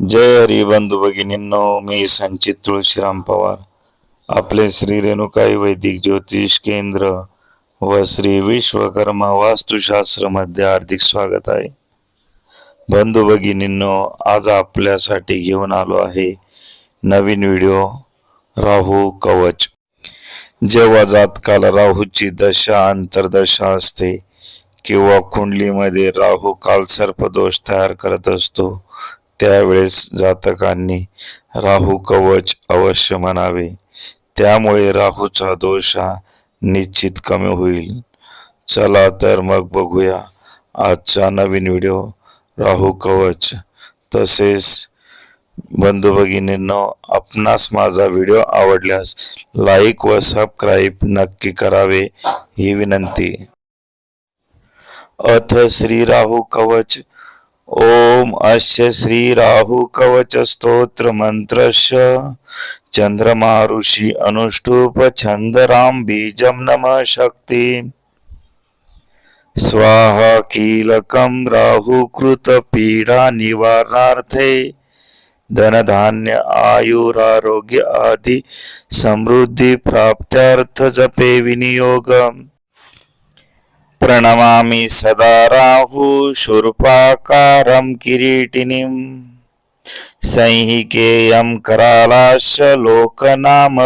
जय हरी बंधू भगिनींनो मी संचित तुळशीराम पवार. आपले श्री रेणुकाई वैदिक ज्योतिष केंद्र व श्री विश्वकर्मा वास्तुशास्त्रमध्ये हार्दिक स्वागत आहे. बंधू भगिनींनो आज आपल्यासाठी घेऊन आलो आहे नवीन व्हिडिओ राहू कवच. जेव्हा जातकाला राहूची दशा अंतर्दशा असते किंवा कुंडलीमध्ये राहू कालसर्पदोष तयार करत असतो त्यावेळेस जातकांनी राहू कवच अवश्य म्हणावे. त्यामुळे राहूचा दोष हा निश्चित कमी होईल. चला तर मग बघूया आजचा नवीन व्हिडिओ राहू कवच. तसेच बंधू भगिनींनो आपणास माझा व्हिडिओ आवडल्यास लाईक व सबस्क्राईब नक्की करावे ही विनंती. अथ श्री राहू कवच ओम अस्य श्री राहु कवच स्तोत्र मंत्रस्य चंद्रमा ऋषी अनुष्टुप छंदराम बीजम नम स्वाहा कीलकम राहु कृत पीडा निवारणार्थे धनधान्य आयुरारोग्य आदि समृद्धि प्राप्त्यार्थ जपे विनियोगम। प्रणमामि सदा राहु शूर्पाकारं किरीटिनीं संहिकेयं करालाश्च लोकनामभयप्रदम्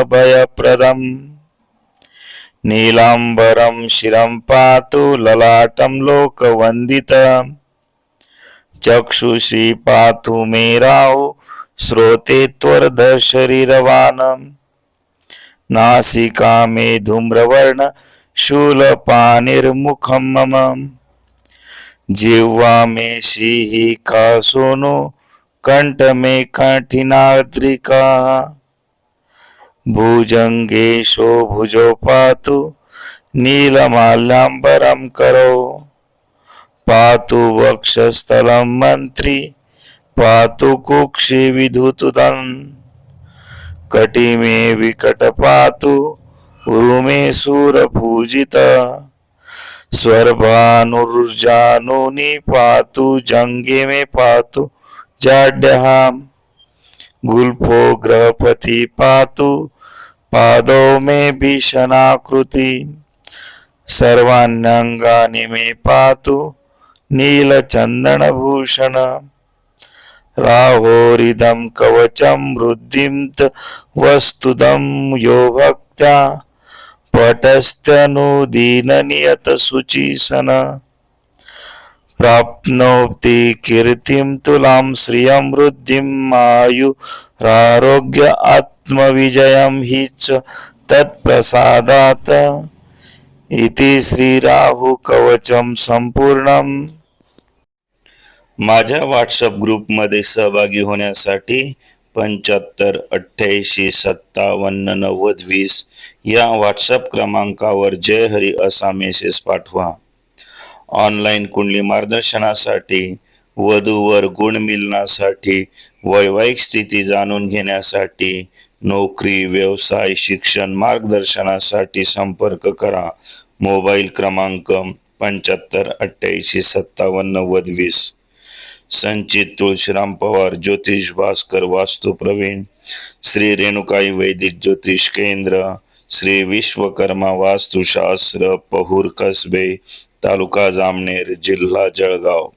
नीलाम्बरं शिरं पातु ललाटं लोकवन्दितम् चक्षुषी पातु मे राहु श्रोते त्वरद शरीरवानम् नासिका मे धूम्रवर्ण शूलपानिर्मुखं मम जिह्वा मे शिहिका सोनो कण्ठ मे कठिनाद्रिका। भुजङ्गेशो भुजो पातु नीलमाल्याम्बरं करो। पातु वक्षस्थलं मन्त्री पातु कुक्षि विधुतुदम् कटिमे विकट पातु उरुमे सूरपूजित स्वर्भानुर्जानुनि पातु जङ्गे मे पातु जाड्यः गुल्फो ग्रहपति पातु पादौ मे भीषणाकृति। सर्वाण्यङ्गानि मे पातु नीलचन्दनभूषण। राहोरिदं कवचं वृद्धिं त वस्तुदं यो भक्त्या। पटस्त्यनुदीननियतशुचिसन प्राप्नोति कीर्तिं तुलां श्रियं वृद्धिम् आयुरारोग्य आत्मविजयं हि च तत्प्रसादात्। इति श्रीराहु कवचं संपूर्णम्। माझ्या व्हॉट्सअप ग्रुपमध्ये सहभागी होण्यासाठी पंच्याहत्तर अठ्ठ्याऐंशी सत्तावन्न नव्वद वीस या व्हॉट्सअप क्रमांकावर जय हरी असा मेसेज पाठवा. ऑनलाईन कुंडली मार्गदर्शनासाठी वधूवर गुण मिलनासाठी वैवाहिक स्थिती जाणून घेण्यासाठी नोकरी व्यवसाय शिक्षण मार्गदर्शनासाठी संपर्क करा. मोबाईल क्रमांक पंच्याहत्तर अठ्ठ्याऐंशी सत्तावन्न नव्वद वीस. संचित तुळशीराम पवार ज्योतिष भास्कर वास्तू प्रवीण श्री रेणुकाई वैदिक ज्योतिष केंद्र श्री विश्वकर्मा वास्तुशास्त्र पहूर कसबे तालुका जामनेर जिल्हा जळगाव.